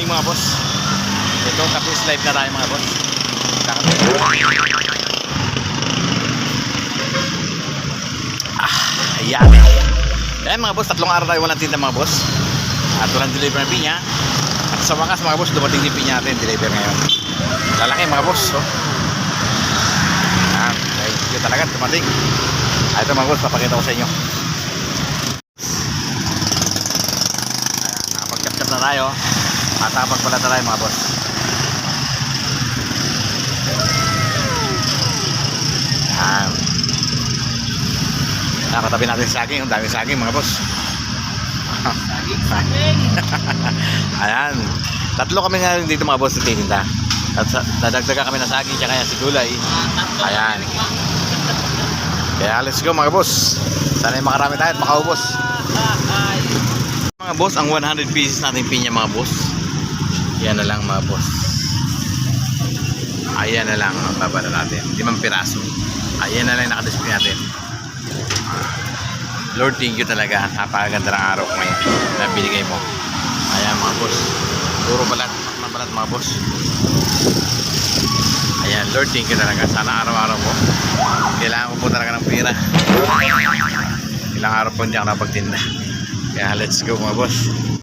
morning mga boss. Ito, kapis live na tayo mga boss. Ah, ayan. Ayan mga boss, tatlong araw tayo walang tinda mga boss. At walang deliver ng pinya. At sa wakas mga boss, dumating din pinya natin, deliver ngayon. Lalaki mga boss. Oh. Ayan, thank you talaga, dumating. Ah, ito mga boss, papakita ko sa inyo. Ayan, nakapag-capture na tayo. At nakapagpala na tayo mga boss. Ayan. Nakatabi natin sa saging, ang daming saging mga boss. Ayan. Tatlo kami nga dito mga boss titinda. At dadagdagan kami ng saging tsaka yan si Gulay. Ayan. Kaya let's go mga boss. Sana makarami tayo at makaubos. Mga boss, ang 100 pieces natin pinya mga boss. Yan na lang mga boss. Ayan na lang ang babala natin. Limang piraso. Ayan na lang nakadisplay natin. Lord, thank you talaga. Napakaganda ng araw ngayon na binigay mo. Ayan mga boss. Puro balat. Mga balat mga boss. Ayan, Lord, thank you talaga. Sana araw-araw po. Kailangan ko po talaga ng pera. Ilang araw po hindi ako napagtinda. Kaya let's go mga boss.